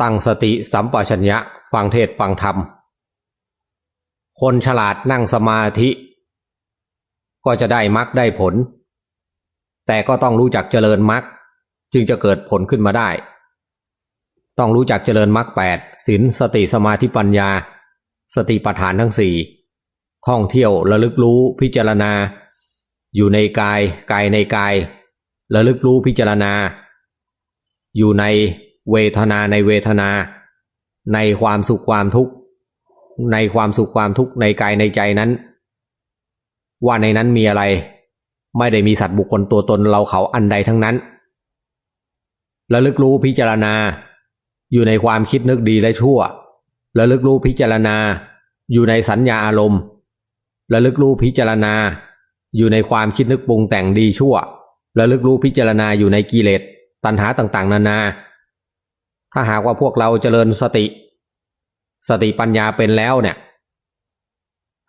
ตั้งสติสัมปชัญญะฟังเทศฟังธรรม คนฉลาดนั่งสมาธิ ก็จะได้มรรคได้ผล แต่ก็ต้องรู้จักเจริญมรรคจึงจะเกิดผลขึ้นมาได้ ต้องรู้จักเจริญมรรคแปดศีลสติสมาธิปัญญา สติปัฏฐานทั้งสี่ท่องเที่ยวระลึกรู้พิจารณา อยู่ในกายกายในกาย ระลึกรู้พิจารณา อยู่ใน เวทนาในเวทนา ในความสุขความทุกข์ ในความสุขความทุกข์ในกายในใจนั้น ว่าในนั้นมีอะไร ไม่ได้มีสัตว์บุคคลตัวตนเราเขาอันใดทั้งนั้นระลึกรู้พิจารณา อยู่ในความคิดนึกดีและชั่วระลึกรู้พิจารณา อยู่ในสัญญาอารมณ์ระลึกรู้พิจารณา อยู่ในความคิดนึกปรุงแต่งดีชั่วระลึกรู้พิจารณาอยู่ในกิเลสตัณหาต่างๆ นานา ถ้าหากว่าพวกเราเจริญสติ สติปัญญาเป็นแล้วเนี่ย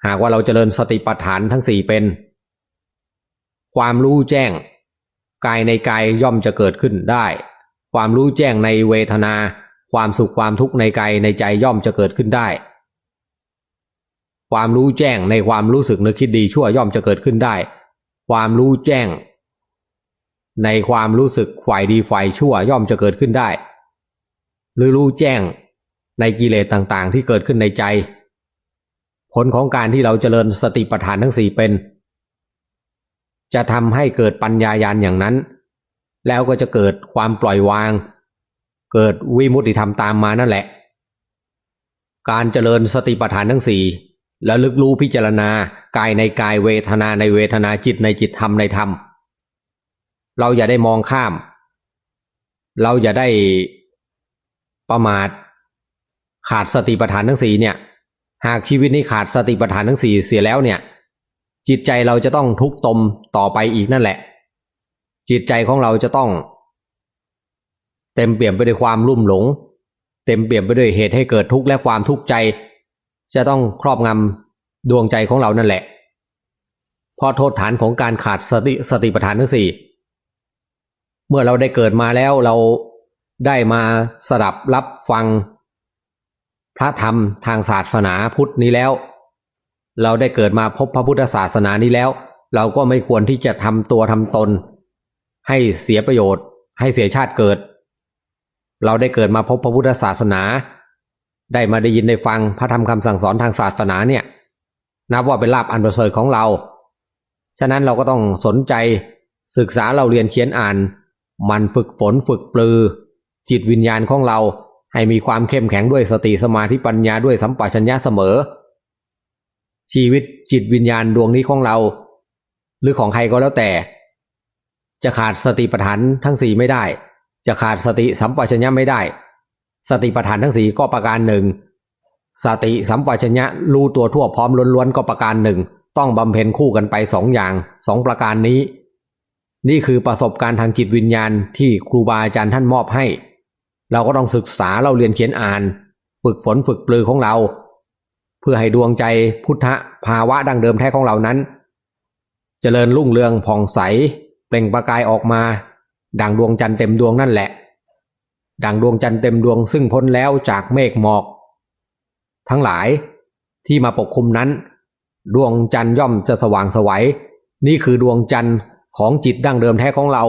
หากว่าเราเจริญสติปัฏฐานทั้งสี่เป็น ความรู้แจ้ง กายในกายย่อมจะเกิดขึ้นได้ ความรู้แจ้งในเวทนา ความสุขความทุกข์ในกายในใจย่อมจะเกิดขึ้นได้ ความรู้แจ้งในความรู้สึกนึกคิดดีชั่วย่อมจะเกิดขึ้นได้ ความรู้แจ้ง ในความรู้สึกฝ่ายดีฝ่ายชั่วย่อมจะเกิดขึ้นได้ หรือรู้แจ้งในกิเลสต่างๆ ที่เกิดขึ้นในใจ ผลของการที่เราเจริญสติปัฏฐานทั้งสี่เป็น จะทำให้เกิดปัญญายาณอย่างนั้น แล้วก็จะเกิดความปล่อยวาง เกิดวิมุติธรรมตามมานั่นแหละ การเจริญสติปัฏฐานทั้งสี่แล้วลึกรู้พิจารณากายในกายเวทนาในเวทนาจิตในจิตธรรมในธรรม เราอย่าได้มองข้าม เราอย่าได้ ประมาท ขาดสติปัฏฐานทั้งสี่เนี่ย หากชีวิตนี้ขาดสติปัฏฐานทั้งสี่เสียแล้วเนี่ย จิตใจเราจะต้องทุกตมต่อไปอีกนั่นแหละ จิตใจของเราจะต้อง เต็มเปี่ยมไปด้วยความลุ่มหลง เต็มเปี่ยมไปด้วยเหตุให้เกิดทุกข์และความทุกข์ใจ จะต้องครอบงำดวงใจของเรานั่นแหละเพราะโทษฐานของการขาดสติสติปัฏฐานทั้งสี่เมื่อเราได้เกิดมาแล้วเรา ได้มาสดับรับฟัง พระธรรมทางศาสนาพุทธนี้แล้ว เราได้เกิดมาพบพระพุทธศาสนานี้แล้ว เราก็ไม่ควรที่จะทำตัวทำตน ให้เสียประโยชน์ ให้เสียชาติเกิด เราได้เกิดมาพบพระพุทธศาสนา ได้มาได้ยินได้ฟังพระธรรมคำสั่งสอนทางศาสนาเนี่ย นับว่าเป็นลาภอันประเสริฐของเรา ฉะนั้นเราก็ต้องสนใจศึกษาเราเรียนเขียนอ่าน มันฝึกฝนฝึกปลือ จิตวิญญาณของเราให้มีความเข้มแข็งด้วยสติสมาธิปัญญาด้วยสัมปชัญญะเสมอ ชีวิตจิตวิญญาณดวงนี้ของเรา หรือของใครก็แล้วแต่ จะขาดสติปัฏฐานทั้งสี่ไม่ได้ จะขาดสติสัมปชัญญะไม่ได้ สติปัฏฐานทั้งสี่ก็ประการหนึ่งสติสัมปชัญญะรู้ตัวทั่วพร้อมล้วนๆก็ประการหนึ่ง ต้องบำเพ็ญคู่กันไปสองอย่างสองประการนี้ นี่คือประสบการณ์ทางจิตวิญญาณที่ครูบาอาจารย์ท่านมอบให้ เราก็ต้องศึกษาเราเรียนเขียนอ่าน ฝึกฝนฝึกปลือของเรา เพื่อให้ดวงใจพุทธภาวะดังเดิมแท้ของเรานั้นเจริญรุ่งเรืองผ่องใส เปล่งประกายออกมา ดังดวงจันทร์เต็มดวงนั่นแหละ ดังดวงจันทร์เต็มดวงซึ่งพ้นแล้วจากเมฆหมอก ทั้งหลายที่มาปกคลุมนั้น ดวงจันทร์ย่อมจะสว่างสวัยนี่คือดวงจันทร์ของจิตดั้งเดิมแท้ของเรา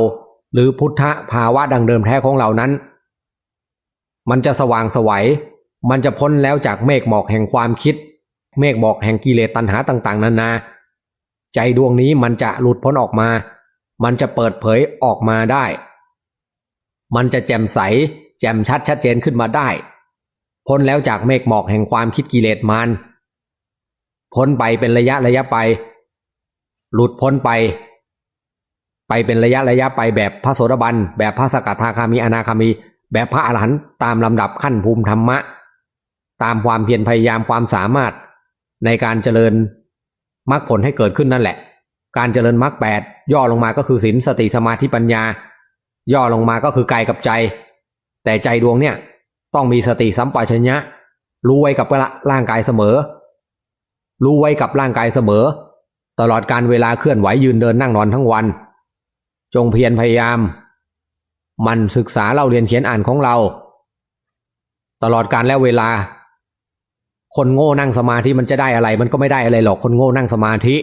หรือพุทธภาวะดั้งเดิมแท้ของเรานั้น มันจะสว่างสวัย มันจะพ้นแล้วจากเมฆหมอกแห่งความคิด เมฆหมอกแห่งกิเลสตัณหาต่าง ๆนานา ใจดวงนี้มันจะหลุดพ้นออกมา มันจะเปิดเผยออกมาได้ มันจะแจ่มใส แจ่มชัดชัดเจนขึ้นมาได้ พ้นแล้วจากเมฆหมอกแห่งความคิดกิเลสมานพ้นไปเป็นระยะระยะไป หลุดพ้นไป ไปเป็นระยะระยะไปแบบพระโสดาบัน แบบพระสกทาคามีอนาคามี แบบพระอรหันต์ตามลำดับขั้นภูมิธรรมะ ตามความเพียรพยายามความสามารถในการเจริญมรรคผลให้เกิดขึ้นนั่นแหละ การเจริญมรรคแปดย่อลงมาก็คือศีลสติสมาธิปัญญา ย่อลงมาก็คือกายกับใจ แต่ใจดวงเนี่ยต้องมีสติสัมปชัญญะ รู้ไว้กับร่างกายเสมอ รู้ไว้กับร่างกายเสมอ ตลอดการเวลาเคลื่อนไหวยืนเดินนั่งนอนทั้งวัน จงเพียรพยายาม มันศึกษาเราเรียนเขียนอ่านของเรา ตลอดการแล้วเวลา คนโง่นั่งสมาธิมันจะได้อะไร มันก็ไม่ได้อะไรหรอกคนโง่นั่งสมาธิ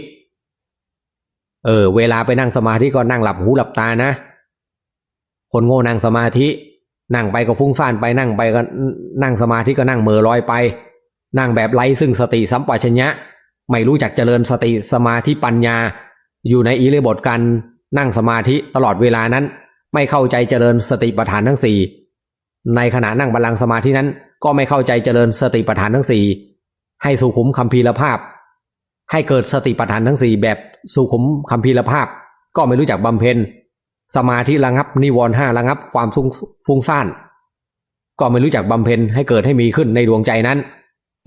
เออ เวลาไปนั่งสมาธิก็นั่งหลับหูหลับตานะ คนโง่นั่งสมาธิ นั่งไปก็ฟุ้งซ่านไปนั่งไปก็นั่งสมาธิก็นั่งเม่อลอยไป นั่งแบบไร้ซึ่งสติสัมปชัญญะ ไม่รู้จักเจริญสติสมาธิปัญญา อยู่ในอิริบถการนั่งสมาธิตลอดเวลานั้น ไม่เข้าใจเจริญสติปัฏฐานทั้งสี่ในขณะนั่งบัลลังก์สมาธินั้น ก็ไม่เข้าใจเจริญสติปัฏฐานทั้งสี่ให้สุขุมคัมภีรภาพ ให้เกิดสติปัฏฐานทั้งสี่แบบสุขุมคัมภีรภาพ ก็ไม่รู้จักบำเพ็ญสมาธิระงับนิวรณ์ห้าระงับความฟุ้งฟุ้งซ่านก็ไม่รู้จักบำเพ็ญให้เกิดให้มีขึ้นในดวงใจนั้น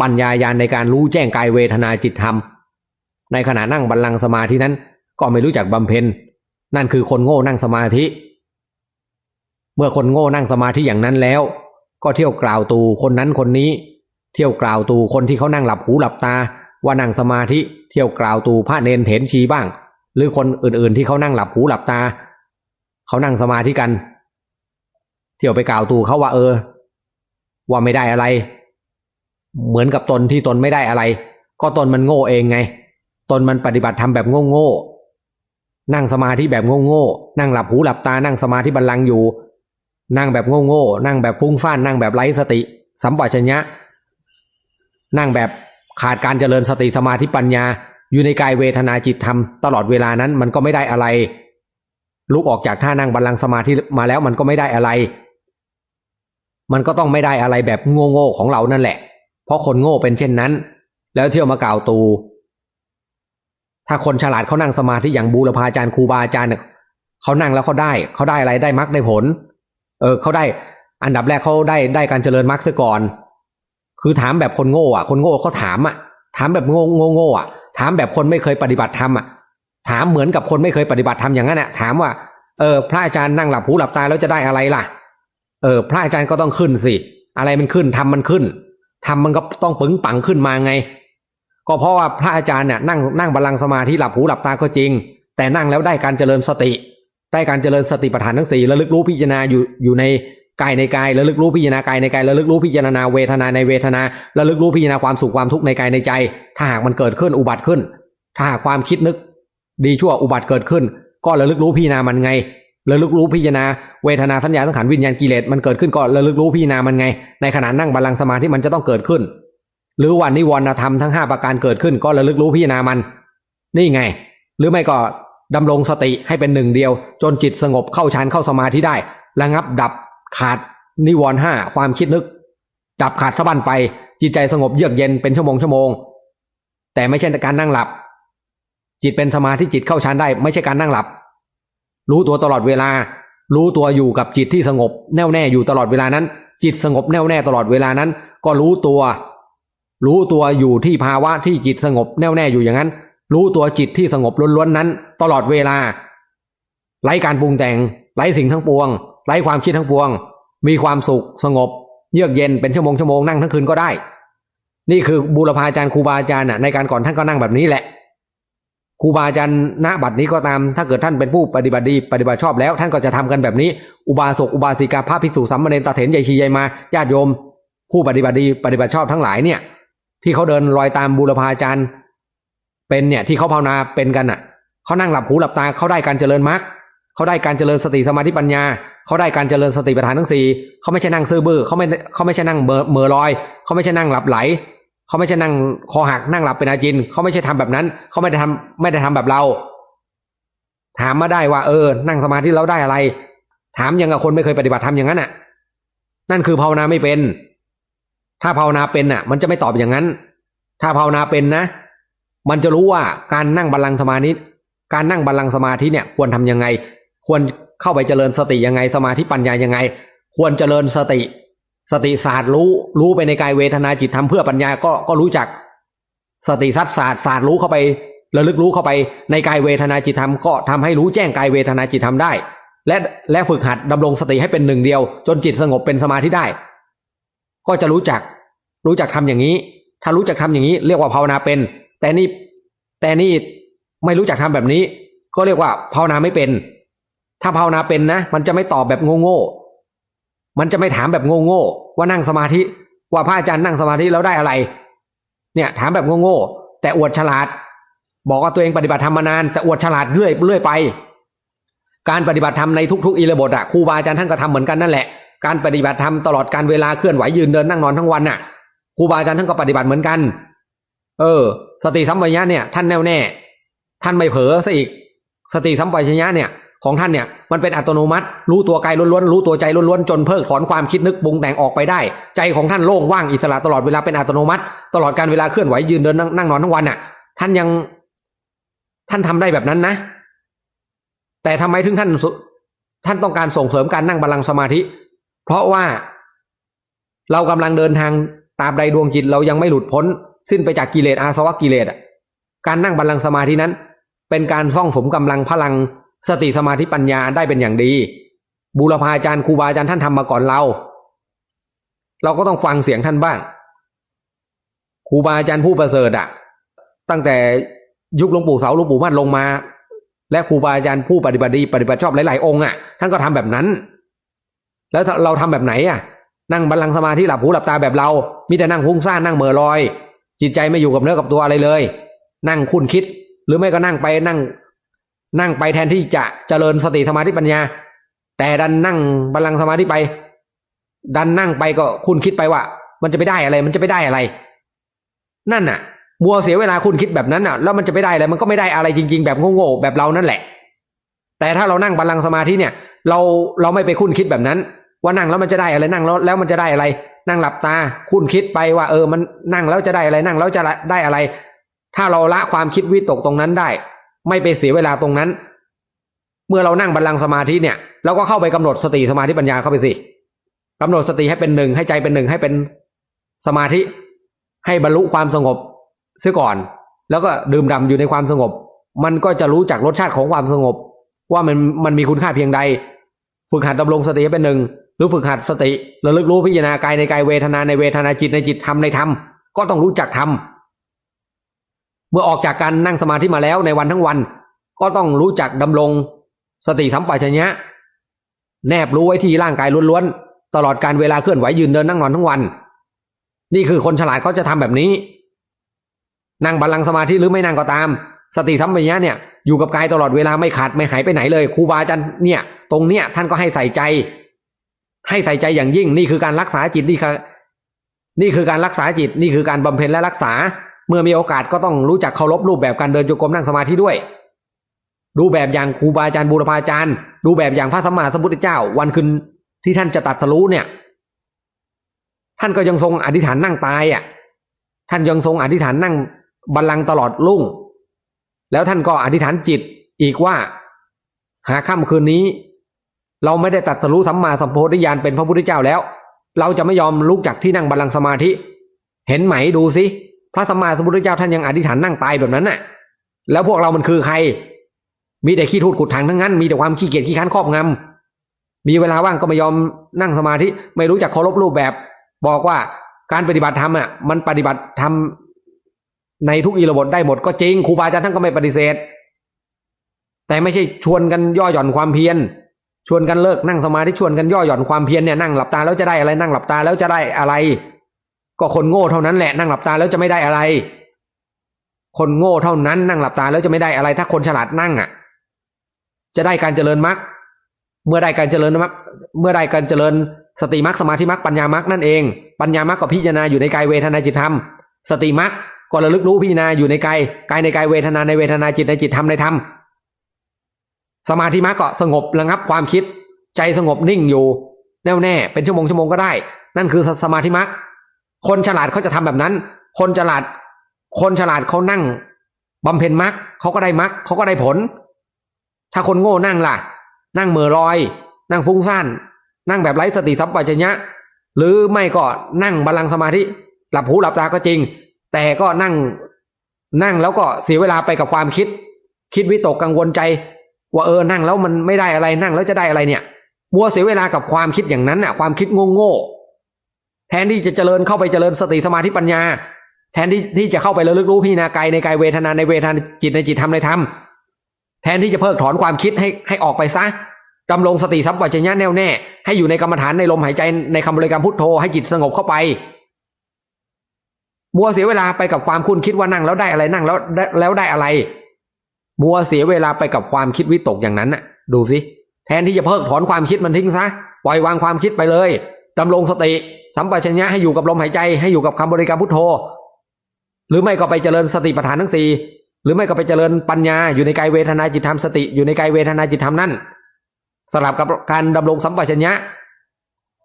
ปัญญายาณในการรู้แจ้งกายเวทนาจิตธรรม ในขณะนั่งบัลลังก์สมาธินั้น ก็ไม่รู้จักบำเพ็ญนั่นคือคนโง่นั่งสมาธิ เมื่อคนโง่นั่งสมาธิอย่างนั้นแล้ว ก็เที่ยวกล่าวตูคนนั้นคนนี้ เที่ยวกล่าวตูคนที่เขานั่งหลับหูหลับตา ว่านั่งสมาธิเที่ยวกล่าวตูพระเนนเถนชีบ้าง หรือคนอื่นๆที่เขานั่งหลับหูหลับตา เขานั่งสมาธิกัน เที่ยวไปกล่าวตูเขาว่าเออ ว่าไม่ได้อะไร เหมือนกับตนที่ตนไม่ได้อะไร ก็ตนมันโง่เองไง ตนมันปฏิบัติทำแบบโง่ๆนั่งสมาธิแบบโง่ๆนั่งหลับหูหลับตานั่งสมาธิบัลลังก์อยู่ นั่งแบบโง่ๆนั่งแบบฟุ้งซ่านนั่งแบบไร้สติ สัมปชัญญะ นั่งแบบขาดการเจริญสติสมาธิปัญญา อยู่ในกายเวทนาจิตธรรมตลอดเวลานั้นมันก็ไม่ได้อะไร ลุกออกจากท่านั่งบัลลังก์สมาธิมาแล้วมันก็ไม่ได้อะไร มันก็ต้องไม่ได้อะไรแบบโง่ๆของเรานั่นแหละ เพราะคนโง่เป็นเช่นนั้น แล้วเที่ยวมากล่าวตู ถ้าคนฉลาดเขานั่งสมาธิอย่างบูรพาจารย์ครูบาอาจารย์เนี่ยเขานั่งแล้วเขาได้เขาได้อะไรได้มรรคได้ผล เออเขาได้อันดับแรกเขาได้ได้การเจริญมรรคซะก่อน คือถามแบบคนโง่อะ คนโง่เขาถามอะ ถามแบบโง่โง่โง่อะ ถามแบบคนไม่เคยปฏิบัติธรรมอะ ถามเหมือนกับคนไม่เคยปฏิบัติธรรมอย่างนั้นอะ ถามว่า เออ พระอาจารย์นั่งหลับหูหลับตาแล้วจะได้อะไรล่ะ เออ พระอาจารย์ก็ต้องขึ้นสิ อะไรมันขึ้นทำมันขึ้นทำมันก็ต้องปึงปังขึ้นมาไง ก็เพราะว่าพระอาจารย์เนี่ยนั่งนั่งบัลลังก์สมาธิหลับหูหลับตาก็จริง แต่นั่งแล้วได้การเจริญสติ ได้การเจริญสติปัฏฐานทั้งสี่ระลึกรู้พิจารณาอยู่อยู่ในกายในกายระลึกรู้พิจารณากายในกายระลึกรู้พิจารณาเวทนาในเวทนาระลึกรู้พิจารณาความสุขความทุกข์ในกายในใจ ถ้าหากมันเกิดขึ้นอุบัติขึ้น ถ้าหากความคิดนึก ดีชั่วอุบัติเกิดขึ้น ก็ระลึกรู้พิจารณามันไงระลึกรู้พิจารณาเวทนาสัญญาสังขารวิญญาณกิเลสมันเกิดขึ้นก็ระลึกรู้พิจารณามันไง ในขณะนั่งบัลลังก์สมาธิมันจะต้องเกิดขึ้น หรือวันนิวรณธรรมทั้งห้าประการเกิดขึ้น ก็ระลึกรู้พิจารณามัน นี่ไง หรือไม่ก็ ดำรงสติให้เป็นหนึ่งเดียว จนจิตสงบเข้าฌานเข้าสมาธิได้ระงับดับขาดนิวรณ์ห้าความคิดนึก ดับขาดสะบั้นไป จิตใจสงบเยือกเย็นเป็นชั่วโมงชั่วโมง แต่ไม่ใช่การนั่งหลับ จิตเป็นสมาธิจิตเข้าฌานได้ ไม่ใช่การนั่งหลับ รู้ตัวตลอดเวลา รู้ตัวอยู่กับจิตที่สงบ แน่วแน่อยู่ตลอดเวลานั้น จิตสงบแน่วแน่ตลอดเวลานั้น ก็รู้ตัว รู้ตัวอยู่ที่ภาวะที่จิตสงบแน่วแน่อยู่อย่างนั้น รู้ตัวจิตที่สงบล้วนๆนั้น ตลอดเวลา ไร้การปรุงแต่ง ไร้สิ่งทั้งปวง ไร้ความคิดทั้งปวง มีความสุขสงบ เยือกเย็นเป็นชั่วโมงชั่วโมงนั่งทั้งคืนก็ได้ นี่คือบูรพาจารย์ครูบาอาจารย์น่ะในการก่อนท่านก็นั่งแบบนี้แหละครูบาอาจารย์ณบัดนี้ก็ตาม ถ้าเกิดท่านเป็นผู้ปฏิบัติดีปฏิบัติชอบแล้ว ท่านก็จะทำกันแบบนี้ อุบาสกอุบาสิกาพระภิกษุสัมเนรตาเถนใหญ่ชีใหญ่มาญาติโยม ผู้ปฏิบัติดีปฏิบัติชอบทั้งหลายเนี่ย ที่เขาเดินรอยตามบูรพาอาจารย์ เป็นเนี่ยที่เขาภาวนาเป็นกันอะเขานั่งหลับหูหลับตาเขาได้การเจริญมรรคเขาได้การเจริญสติสมาธิปัญญาเขาได้การเจริญสติปัฏฐานทั้งสี่เขาไม่ใช่นั่งซื่อบื้อเขาไม่เขาไม่ใช่นั่งเบอเมอลอยเขาไม่ใช่นั่งหลับไหลเขาไม่ใช่นั่งคอหักนั่งหลับเป็นอาจินเขาไม่ใช่ทำแบบนั้นเขาไม่ได้ทำไม่ได้ทำแบบเรา ถามมาได้ว่าเออ นั่งสมาธิแล้วได้อะไร ถามยังกับคนไม่เคยปฏิบัติทำอย่างนั้นอะ นั่นคือภาวนาไม่เป็น ถ้าภาวนาเป็นอะ มันจะไม่ตอบอย่างนั้น ถ้าภาวนาเป็นนะ มันจะรู้ว่าการนั่งบัลลังก์สมาธิการนั่งบัลลังก์สมาธิเนี่ยควรทำยังไง ควรเข้าไปเจริญสติยังไง สมาธิปัญญายังไง ควรเจริญสติ สติศาสตร์รู้รู้ไปในกายเวทนาจิตทำเพื่อปัญญาก็ก็รู้จัก สติสัตศาสตร์ศาสตร์รู้เข้าไประลึกรู้เข้าไปในกายเวทนาจิตธรรมก็ทำให้รู้แจ้งกายเวทนาจิตธรรมได้ และและฝึกหัดดำรงสติให้เป็นหนึ่งเดียว จนจิตสงบเป็นสมาธิได้ ก็จะรู้จัก รู้จักทำอย่างนี้ ถ้ารู้จักทำอย่างนี้ เรียกว่าภาวนาเป็น แต่นี่แต่นี่ไม่รู้จักทำแบบนี้ ก็เรียกว่าภาวนาไม่เป็น ถ้าภาวนาเป็นนะ มันจะไม่ตอบแบบโง่ๆมันจะไม่ถามแบบโง่ๆว่านั่งสมาธิว่าพระอาจารย์นั่งสมาธิแล้วได้อะไร เนี่ย ถามแบบโง่ๆแต่อวดฉลาด บอกว่าตัวเองปฏิบัติธรรมมานาน แต่อวดฉลาดเรื่อยเรื่อยไป การปฏิบัติธรรมในทุกๆอิริยาบถอะครูบาอาจารย์ท่านก็ทำเหมือนกันนั่นแหละการปฏิบัติธรรมตลอดการเวลาเคลื่อนไหวยืนเดินนั่งนอนทั้งวันน่ะครูบาอาจารย์ท่านก็ปฏิบัติเหมือนกัน เออ สติสัมปชัญญะเนี่ยท่านแน่วแน่ ท่านไม่เผลอซะอีก สติสัมปชัญญะเนี่ยของท่านเนี่ยมันเป็นอัตโนมัติ รู้ตัวกายล้วนๆรู้ตัวใจล้วนๆจนเพิกถอนความคิดนึกปรุงแต่งออกไปได้ ใจของท่านโล่งว่างอิสระตลอดเวลาเป็นอัตโนมัติ ตลอดการเวลาเคลื่อนไหวยืนเดินนั่งนั่งนอนทั้งวันน่ะ ท่านยังท่านทำได้แบบนั้นนะ แต่ทำไมถึงท่านท่านต้องการส่งเสริมการนั่งบัลลังสมาธิ เพราะว่าเรากำลังเดินทางตามใดดวงจิตเรายังไม่หลุดพ้น สิ้นไปจากกิเลสอาสวะกิเลสการนั่งบัลลังสมาธินั้น เป็นการซ่องสมกำลังพลังสติสมาธิปัญญาได้เป็นอย่างดี บูรพาจารย์ครูบาอาจารย์ท่านทำมาก่อนเรา เราก็ต้องฟังเสียงท่านบ้างครูบาอาจารย์ผู้ประเสริฐอะตั้งแต่ยุคหลวงปู่เสาหลวงปู่มั่นลงมา และครูบาอาจารย์ผู้ปฏิบัติดีปฏิบัติชอบหลาย ๆ องค์อะท่านก็ทำแบบนั้น แล้วเราทำแบบไหนอะนั่งบัลลังก์สมาธิหลับหูหลับตาแบบเรา มีแต่นั่งฟุ้งซ่านนั่งเม่อลอย จิตใจไม่อยู่กับเนื้อกับตัวอะไรเลย นั่งคุ้นคิด หรือไม่ก็นั่งไปนั่ง นั่งไปแทนที่จะเจริญสติสมาธิปัญญา แต่ดันนั่งบัลลังก์สมาธิไป ดันนั่งไปก็คุณคิดไปว่า มันจะไปได้อะไร มันจะไปได้อะไร นั่นน่ะมัวเสียเวลาคุณคิดแบบนั้นน่ะ แล้วมันจะไปได้อะไรมันก็ไม่ได้อะไรจริง ๆ แบบโง่ๆแบบเรานั่นแหละ แต่ถ้าเรานั่งบัลลังก์สมาธิเนี่ย เราเราไม่ไปคุ้นคิดแบบนั้น ว่านั่งแล้วมันจะได้อะไรนั่งแล้วแล้วมันจะได้อะไร นั่งหลับตาคุ้นคิดไปว่า เออมันนั่งแล้วจะได้อะไรนั่งแล้วจะได้อะไร ถ้าเราละความคิดวิตกตรงนั้นได้ ไม่ไปเสียเวลาตรงนั้น เมื่อเรานั่งบัลลังสมาธิเนี่ยเราก็เข้าไปกำหนดสติสมาธิปัญญาเข้าไปสิกำหนดสติให้เป็นหนึ่งให้ใจเป็นหนึ่งให้เป็นสมาธิ ให้บรรลุความสงบเสียก่อน แล้วก็ดื่มด่ำอยู่ในความสงบ มันก็จะรู้จักรสชาติของความสงบ ว่ามันมันมีคุณค่าเพียงใด ฝึกหัดดำรงสติให้เป็นหนึ่ง หรือฝึกหัดสติระลึกรู้พิจารณากายในกายเวทนาในเวทนาจิตในจิตธรรมในธรรมก็ต้องรู้จักธรรมเมื่อออกจากการนั่งสมาธิมาแล้วในวันทั้งวัน ก็ต้องรู้จักดำรงสติสัมปชัญญะ แนบรู้ไว้ที่ร่างกายล้วนๆตลอดการเวลาเคลื่อนไหวยืนเดินนั่งนอนทั้งวัน นี่คือคนฉลาดเขาจะทำแบบนี้ นั่งบัลลังก์สมาธิหรือไม่นั่งก็ตาม สติสัมปชัญญะเนี่ยอยู่กับกายตลอดเวลาไม่ขาดไม่หายไปไหนเลยครูบาอาจารย์เนี่ย ตรงเนี้ยท่านก็ให้ใส่ใจ ให้ใส่ใจอย่างยิ่ง นี่คือการรักษาจิตนี่คือนี่คือการรักษาจิต นี่คือการบำเพ็ญและรักษา เมื่อมีโอกาสก็ต้องรู้จักเคารพรูปแบบการเดินจงกรมนั่งสมาธิด้วย ดูแบบอย่างครูบาอาจารย์บูรพาจารย์ ดูแบบอย่างพระสัมมาสัมพุทธเจ้า วันคืนที่ท่านจะตัดสรู้เนี่ย ท่านก็ยังทรงอธิษฐานนั่งตายอะ ท่านยังทรงอธิษฐานนั่งบัลลังก์ตลอดรุ่ง แล้วท่านก็อธิษฐานจิตอีกว่า หาค่ำคืนนี้ เราไม่ได้ตัดสรู้สัมมาสัมโพธิญาณเป็นพระพุทธเจ้าแล้ว เราจะไม่ยอมลุกจากที่นั่งบัลลังก์สมาธิ เห็นไหมดูสิพระสัมมาสัมพุทธเจ้าท่านยังอธิษฐานนั่งตายแบบนั้นน่ะ แล้วพวกเรามันคือใคร มีแต่ขี้ทูดขุดถังทั้งนั้น มีแต่ความขี้เกียจขี้ค้านครอบงำมีเวลาว่างก็ไม่ยอมนั่งสมาธิ ไม่รู้จักเคารพรูปแบบ บอกว่าการปฏิบัติธรรมอะ มันปฏิบัติธรรมในทุกอิรบทได้หมดก็จริงครูบาอาจารย์ท่านก็ไม่ปฏิเสธ แต่ไม่ใช่ชวนกันย่อหย่อนความเพียร ชวนกันเลิกนั่งสมาธิชวนกันย่อหย่อนความเพียรเนี่ยนั่งหลับตาแล้วจะได้อะไรนั่งหลับตาแล้วจะได้อะไร ก็คนโง่เท่านั้นแหละนั่งหลับตาแล้วจะไม่ได้อะไร คนโง่เท่านั้นนั่งหลับตาแล้วจะไม่ได้อะไร ถ้าคนฉลาดนั่งอะ จะได้การเจริญมรรคเมื่อได้การเจริญมรรคเมื่อได้การเจริญสติมรรคสมาธิมรรคปัญญามรรคนั่นเอง ปัญญามรรคก็พิจารณาอยู่ในกายเวทนาจิตธรรม สติมรรคก็ระลึกรู้พิจารณาอยู่ในกายกายในกายเวทนาในเวทนาจิตในจิตธรรมในธรรม สมาธิมรรคก็สงบระงับความคิด ใจสงบนิ่งอยู่แน่วแน่เป็นชั่วโมงชั่วโมงก็ได้ นั่นคือสมาธิมรรคคนฉลาดเขาจะทำแบบนั้น คนฉลาด คนฉลาดเขานั่งบำเพ็ญมรรคเขาก็ได้มรรคเขาก็ได้ผล ถ้าคนโง่นั่งล่ะ นั่งเหม่อลอย นั่งฟุ้งซ่านนั่งแบบไร้สติสัมปชัญญะ หรือไม่ก็นั่งบัลลังสมาธิหลับหูหลับตาก็จริง แต่ก็นั่ง นั่งแล้วก็เสียเวลาไปกับความคิด คิดวิตกกังวลใจ ว่าเออนั่งแล้วมันไม่ได้อะไรนั่งแล้วจะได้อะไรเนี่ยมัวเสียเวลากับความคิดอย่างนั้นน่ะ ความคิดโง่ๆแทนที่จะเจริญเข้าไปเจริญสติสมาธิปัญญา แทนที่ที่จะเข้าไประลึกรู้พิจารณากายในกายเวทนาในเวทนาจิตในจิตธรรมในธรรมแทนที่จะเพิกถอนความคิดให้ให้ออกไปซะดำรงสติสัมปชัญญะแน่วแน่ ให้อยู่ในกรรมฐานในลมหายใจในคำบริกรรมพุทโธให้จิตสงบเข้าไป มัวเสียเวลาไปกับความคุณคิดว่านั่งแล้วได้อะไรนั่งแล้วแล้วได้อะไร มัวเสียเวลาไปกับความคิดวิตกอย่างนั้นน่ะ ดูสิ แทนที่จะเพิกถอนความคิดมันทิ้งซะ ปล่อยวางความคิดไปเลย ดำรงสติสัมปชัญญะให้อยู่กับลมหายใจ ให้อยู่กับคำบริกรรมพุทโธ หรือไม่ก็ไปเจริญสติปัฏฐานทั้งสี่หรือไม่ก็ไปเจริญปัญญาอยู่ในกายเวทนาจิตธรรมสติ อยู่ในกายเวทนาจิตธรรมนั่นสลับกับการดำรงสัมปชัญญะ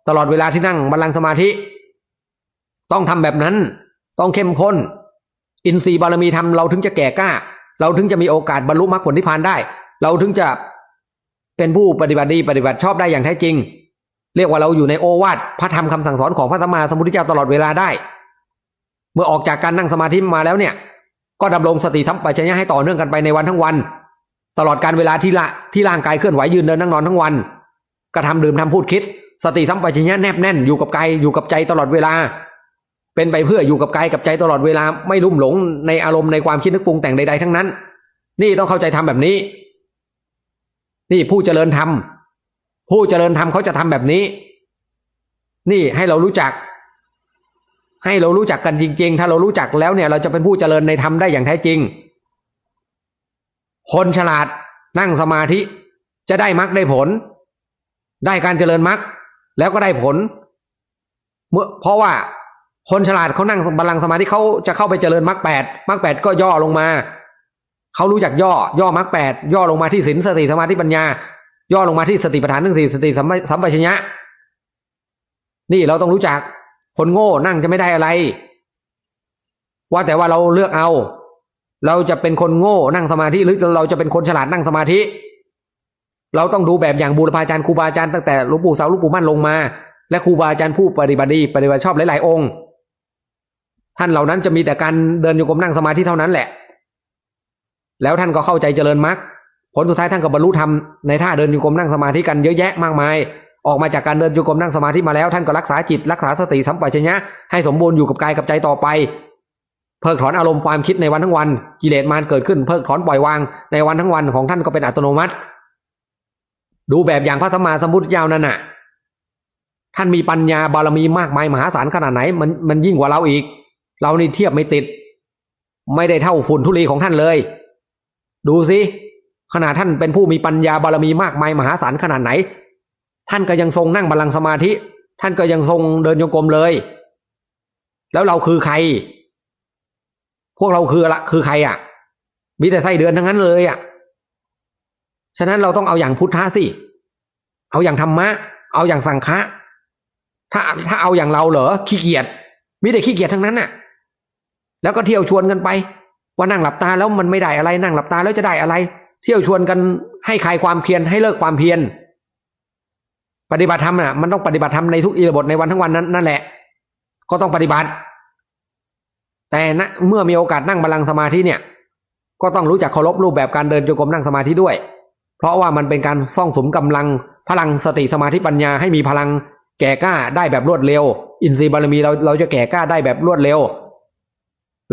ตลอดเวลาที่นั่งบัลลังก์สมาธิ ต้องทำแบบนั้น ต้องเข้มข้น อินทรีย์บารมีธรรมเราถึงจะแก่กล้า เราถึงจะมีโอกาสบรรลุมรรคผลนิพพานได้ เราถึงจะเป็นผู้ปฏิบัติดีปฏิบัติชอบได้อย่างแท้จริง เรียกว่าเราอยู่ในโอวาทพระธรรมคำสั่งสอนของพระสัมมาสัมพุทธเจ้าตลอดเวลาได้ เมื่อออกจากการนั่งสมาธิมาแล้วเนี่ย ก็ดำรงสติธรรมปัญญาให้ต่อเนื่องกันไปในวันทั้งวัน ตลอดการเวลาที่ละที่ร่างกายเคลื่อนไหวยืนเดินนั่งนอนทั้งวันกระทำดื่มทำพูดคิด สติสัมปชัญญะแนบแน่นอยู่กับกายอยู่กับใจตลอดเวลา เป็นไปเพื่ออยู่กับกายกับใจตลอดเวลาไม่ลุ่มหลงในอารมณ์ในความคิดนึกปรุงแต่งใดๆทั้งนั้น นี่ต้องเข้าใจทำแบบนี้ นี่ผู้เจริญธรรมผู้เจริญธรรมเขาจะทำแบบนี้ นี่ให้เรารู้จัก ให้เรารู้จักกันจริง ๆ ถ้าเรารู้จักแล้วเนี่ย เราจะเป็นผู้เจริญในธรรมได้อย่างแท้จริง คนฉลาดนั่งสมาธิจะได้มรรคได้ผล ได้การเจริญมรรคแล้วก็ได้ผล เมื่อเพราะว่า คนฉลาดเขานั่งบัลลังก์สมาธิเขาจะเข้าไปเจริญมรรคแปดมรรคแปดก็ย่อลงมาเขารู้จักย่อย่อมรรคแปดย่อลงมาที่ศีลสติสมาธิปัญญา ย่อลงมาที่สติปัฏฐานทั้งสี่สติสัมปชัญญะ นี่เราต้องรู้จักคนโง่นั่งจะไม่ได้อะไร ว่าแต่ว่าเราเลือกเอา เราจะเป็นคนโง่นั่งสมาธิหรือเราจะเป็นคนฉลาดนั่งสมาธิ เราต้องดูแบบอย่างบูรพาจารย์ครูบาอาจารย์ตั้งแต่หลวงปู่เสาหลวงปู่มั่นลงมา และครูบาอาจารย์ผู้ปฏิบัติดีปฏิบัติชอบหลาย ๆ องค์ ท่านเหล่านั้นจะมีแต่การเดินโยกมนั่งสมาธิเท่านั้นแหละ แล้วท่านก็เข้าใจเจริญมรรคผลสุดท้ายท่านก็บรรลุธรรมในท่าเดินโยกมนั่งสมาธิกันเยอะแยะมากมาย ออกมาจากการเดินโยกมนั่งสมาธิมาแล้ว ท่านก็รักษาจิตรักษาสติสัมปชัญญะให้สมบูรณ์อยู่กับกายกับใจต่อไป เพิกถอนอารมณ์ความคิดในวันทั้งวันกิเลสมารเกิดขึ้นเพิกถอนปล่อยวางในวันทั้งวันของท่านก็เป็นอัตโนมัติ ดูแบบอย่างพระสัมมาสัมพุทธเจ้านั่นน่ะท่านมีปัญญาบารมีมากมายมหาศาลขนาดไหนมันมันยิ่งกว่าเราอีก เรานี่เทียบไม่ติด ไม่ได้เท่าฝุ่นทุลีของท่านเลย ดูสิขนาดท่านเป็นผู้มีปัญญาบารมีมากมายมหาศาลขนาดไหน ท่านก็ยังทรงนั่งบัลลังก์สมาธิ ท่านก็ยังทรงเดินโยกมเลย แล้วเราคือใคร พวกเราคือละคือใครอะ มีแต่ไส้เดือนทั้งนั้นเลยอะ ฉะนั้นเราต้องเอาอย่างพุทธะสิ เอาอย่างธรรมะ เอาอย่างสังฆะถ้าถ้าเอาอย่างเราเหรอขี้เกียจมีแต่ขี้เกียจทั้งนั้นน่ะ แล้วก็เที่ยวชวนกันไป ว่านั่งหลับตาแล้วมันไม่ได้อะไรนั่งหลับตาแล้วจะได้อะไร เที่ยวชวนกันให้คลายความเพียรให้เลิกความเพียรปฏิบัติธรรมน่ะมันต้องปฏิบัติธรรมในทุกอิริยาบถในวันทั้งวันนั้นนั่นแหละ ก็ต้องปฏิบัติ แต่นะเมื่อมีโอกาสนั่งบัลลังก์สมาธิเนี่ย ก็ต้องรู้จักเคารพรูปแบบการเดินจงกรมนั่งสมาธิด้วย เพราะว่ามันเป็นการซ่องสมกำลังพลังสติสมาธิปัญญาให้มีพลังแก่กล้าได้แบบรวดเร็ว อินทรีย์บารมีเราเราจะแก่กล้าได้แบบรวดเร็ว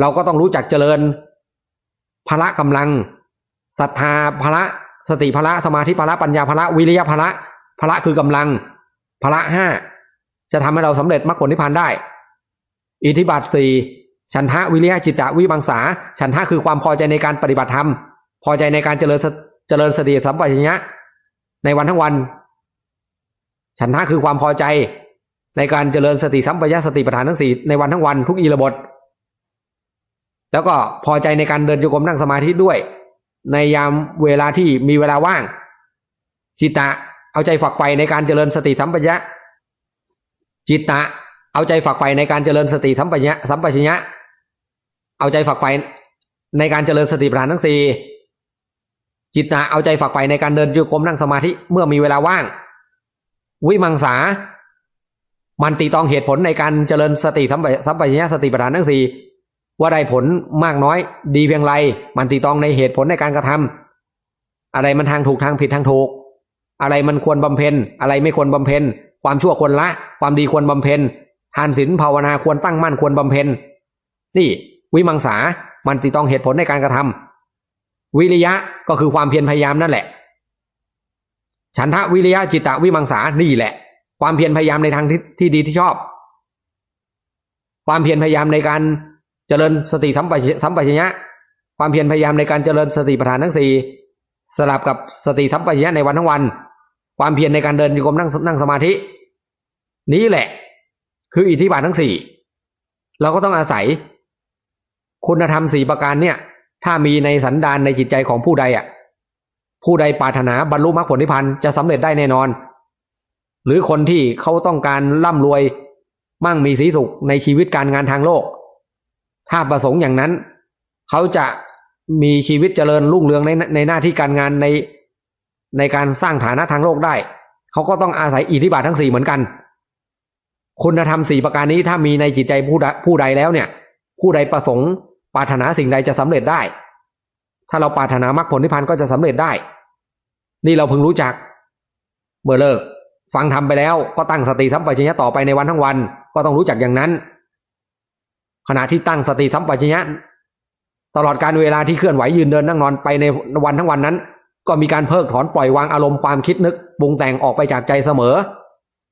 เราก็ต้องรู้จักเจริญพละกำลังศรัทธาพละสติพละสมาธิพละปัญญาพละวิริยะพละพละคือกำลังพละห้าจะทำให้เราสำเร็จมรรคผลนิพพานได้ อิทธิบาทสี่ฉันทะวิริยะจิตตะวิบังสา ฉันทะคือความพอใจในการปฏิบัติธรรม พอใจในการเจริญสเจริญสติสัมปชัญญะในวันทั้งวัน ฉันทะคือความพอใจในการเจริญสติสัมปชัญญะสติปัฏฐานทั้งสี่ในวันทั้งวันทุกอิริยาบถ แล้วก็พอใจในการเดินโยกมนั่งสมาธิด้วย ในยามเวลาที่มีเวลาว่าง จิตตะเอาใจฝักใฝ่ในการเจริญสติสัมปชัญญะจิตตะเอาใจฝักใฝ่ในการเจริญสติสัมปชัญญะสัมปชัญญะเอาใจฝักใฝ่ในการเจริญสติปัฏฐานทั้งสี่จิตตะเอาใจฝักใฝ่ในการเดินโยกมนั่งสมาธิเมื่อมีเวลาว่าง วิมังสามันตีตองเหตุผลในการเจริญสติสัมปสัมปชัญญะสติปัฏฐานทั้งสี่ ว่าได้ผลมากน้อย ดีเพียงไร มันตีตองในเหตุผลในการกระทำอะไรมันทางถูกทางผิดทางถูก อะไรมันควรบำเพ็ญ อะไรไม่ควรบำเพ็ญ ความชั่วควรละ ความดีควรบำเพ็ญทานศีลภาวนาควรตั้งมั่นควรบำเพ็ญ นี่ วิมังสา มันติดต้องเหตุผลในการกระทำวิริยะก็คือความเพียรพยายามนั่นแหละ ฉันทะวิริยะจิตตะวิมังสา นี่แหละ ความเพียรพยายามในทางที่ที่ดีที่ชอบ ความเพียรพยายามในการ เจริญสติสัมปชัญสัมปชัญญะ ความเพียรพยายามในการเจริญสติปัฏฐานทั้งสี่สลับกับสติสัมปชัญญะในวันทั้งวัน ความเพียรในการเดินโยกมนั่งนั่งสมาธิ นี้แหละ คืออิทธิบาททั้งสี่เราก็ต้องอาศัย คุณธรรมสี่ประการเนี่ย ถ้ามีในสันดานในจิตใจของผู้ใดอะ ผู้ใดปรารถนาบรรลุมรรคผลนิพพานจะสำเร็จได้แน่นอน หรือคนที่เขาต้องการร่ำรวย มั่งมีสีสุขในชีวิตการงานทางโลก ถ้าประสงค์อย่างนั้น เขาจะมีชีวิตเจริญรุ่งเรืองในในหน้าที่การงานในในการสร้างฐานะทางโลกได้ เขาก็ต้องอาศัยอิทธิบาททั้งสี่เหมือนกัน คุณธรรมสี่ประการนี้ถ้ามีในจิตใจผู้ใดผู้ใดแล้วเนี่ย ผู้ใดประสงค์ปรารถนาสิ่งใดจะสำเร็จได้ ถ้าเราปรารถนามรรคผลนิพพานก็จะสำเร็จได้ นี่เราเพิ่งรู้จัก เมื่อเลิก ฟังทำไปแล้วก็ตั้งสติสัมปชัญญะต่อไปในวันทั้งวัน ก็ต้องรู้จักอย่างนั้น ขณะที่ตั้งสติสัมปชัญญะตลอดการเวลาที่เคลื่อนไหวยืนเดินนั่งนอนไปในวันทั้งวันนั้น ก็มีการเพิกถอนปล่อยวางอารมณ์ความคิดนึกปรุงแต่งออกไปจากใจเสมอ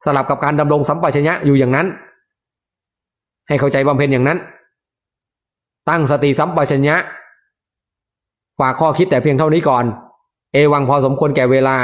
สลับกับการดำรงสัมปชัญญะอยู่อย่างนั้น ให้เข้าใจบำเพ็ญอย่างนั้น ตั้งสติสัมปชัญญะฝากข้อคิดแต่เพียงเท่านี้ก่อน เอวังพอสมควรแก่เวลา